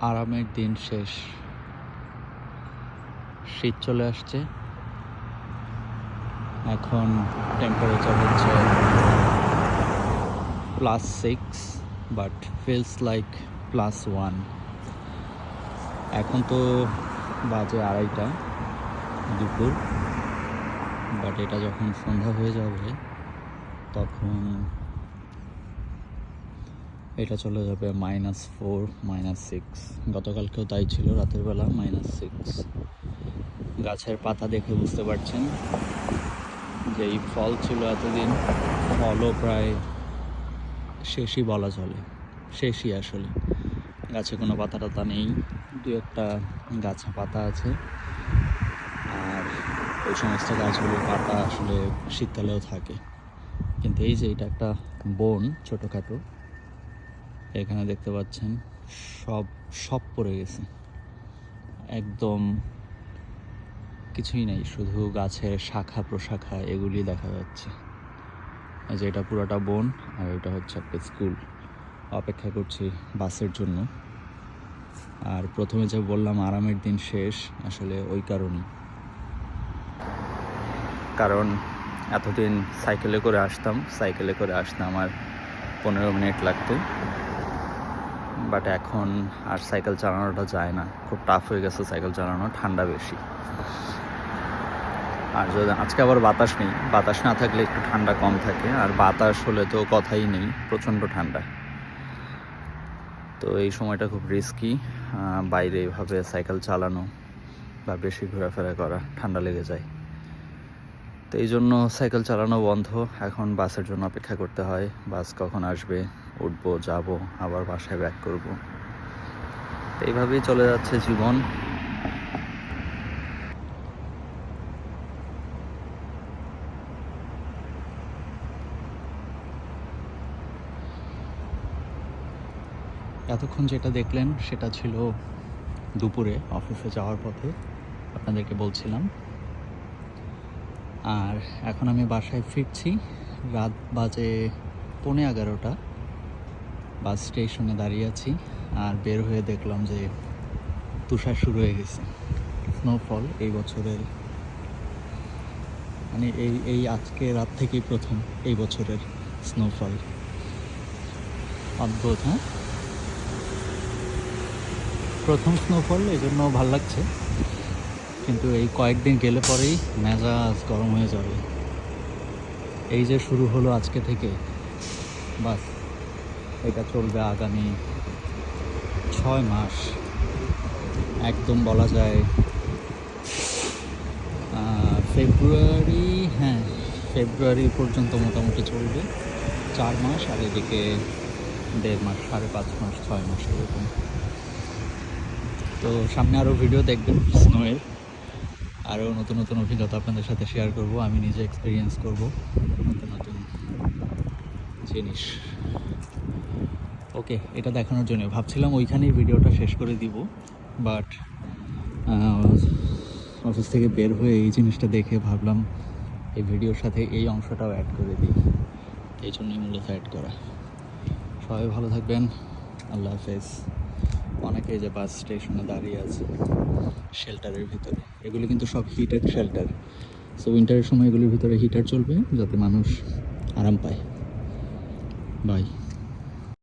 আরামের দিন শেষ। শীত চলে আসছে। এখন টেম্পারেচার হচ্ছে plus six but feels like plus one এখন তো বাজে আড়াইটা দুপুর বাট এটা যখন সন্ধ্যা হয়ে যাবে, তখন এটা চলে যাবে মাইনাস ফোর মাইনাস সিক্স গতকালকেও তাই ছিল, রাতের বেলা মাইনাস সিক্স গাছের পাতা দেখে বুঝতে পারছেন যে এই ফল ছিল এতদিন। ফলও প্রায় শেষই বলা চলে, শেষই আসলে। গাছে কোনো পাতা টাতা নেই দু একটা গাছে পাতা আছে। আর ওই সমস্ত গাছগুলোর পাতা আসলে শীতকালেও থাকে। কিন্তু এই যে এটা একটা বন, ছোটোখাটো এখানে দেখতে পাচ্ছেন, সব সব পড়ে গেছে। একদম কিছুই নেই, শুধু গাছের শাখা প্রশাখা এগুলি দেখা যাচ্ছে। যে এটা পুরোটা বন, আর এটা হচ্ছে একটা স্কুল। অপেক্ষা করছি বাসের জন্য। আর প্রথমে যে বললাম, আরামের দিন শেষ, আসলে ওই কারণেই। কারণ, এতদিন সাইকেলে করে আসতাম, সাইকেলে করে আসতাম আমার পনেরো মিনিট লাগতো। বাট এখন আর সাইকেল চালানোটা যায় না। খুব টাফ হয়ে গেছে সাইকেল চালানো, ঠান্ডা বেশি। আর যদি আজকে আবার বাতাস নেই, বাতাস না থাকলে একটু ঠান্ডা কম থাকে। আর বাতাস হলে তো কথাই নেই, প্রচণ্ড ঠান্ডা। তো এই সময়টা খুব রিস্কি বাইরে এইভাবে সাইকেল চালানো বা বেশি ঘোরাফেরা করা ঠান্ডা লেগে যায়। তো এই জন্য সাইকেল চালানো বন্ধ। এখন বাসের জন্য অপেক্ষা করতে হয়। বাস কখন আসবে, উঠবো, যাব, আবার বাসায় ব্যাক করব। এইভাবেই চলে যাচ্ছে জীবন। এতক্ষণ যেটা দেখলেন, সেটা ছিল দুপুরে অফিসে যাওয়ার পথে আপনাদেরকে বলছিলাম। আর এখন আমি বাসায় ফিরছি। রাত বাজে পৌনে এগারোটা। বাস স্টেশনে দাঁড়িয়ে আছি আর বের হয়ে দেখলাম যে তুষার শুরু হয়ে গেছে। স্নোফল এই বছরের মানে এই এই আজকে রাত থেকেই প্রথম এই বছরের স্নোফল অদ্ভুত হ্যাঁ? প্রথম স্নোফল এই জন্য ভালো লাগছে। কিন্তু এই কয়েকদিন গেলে পরেই মেজাজ গরম হয়ে যাবে। এই যে শুরু হলো আজকে থেকে, বাস, এটা চলবে আগামী ছয় মাস। একদম বলা যায় ফেব্রুয়ারি হ্যাঁ ফেব্রুয়ারি পর্যন্ত মোটামুটি চলবে। চার মাস আর এদিকে দেড় মাস, সাড়ে পাঁচ মাস, ছয় মাস এরকম। তো সামনে আরও ভিডিও দেখবেন স্নোয়ের আরও নতুন নতুন অভিজ্ঞতা আপনাদের সাথে শেয়ার করব। আমি নিজে এক্সপিরিয়েন্স করব। নতুন নতুন জিনিস। ওকে এটা দেখানোর জন্য। ভাবছিলাম ওইখানেই ভিডিওটা শেষ করে দিব বাট অফিস থেকে বের হয়ে এই জিনিসটা দেখে ভাবলাম এই ভিডিওর সাথে এই অংশটাও অ্যাড করে দিই। এই জন্যই মূলত অ্যাড করা। সবাই ভালো থাকবেন। আল্লাহ হাফেজ। অনেকে যে বাস স্টেশনে দাঁড়িয়ে আছে শেল্টারের ভিতরে। এগুলো কিন্তু সব হিটেড শেল্টার সো উইন্টারের সময় এগুলির ভিতরে হিটার চলবে যাতে মানুষ আরাম পায়। বাই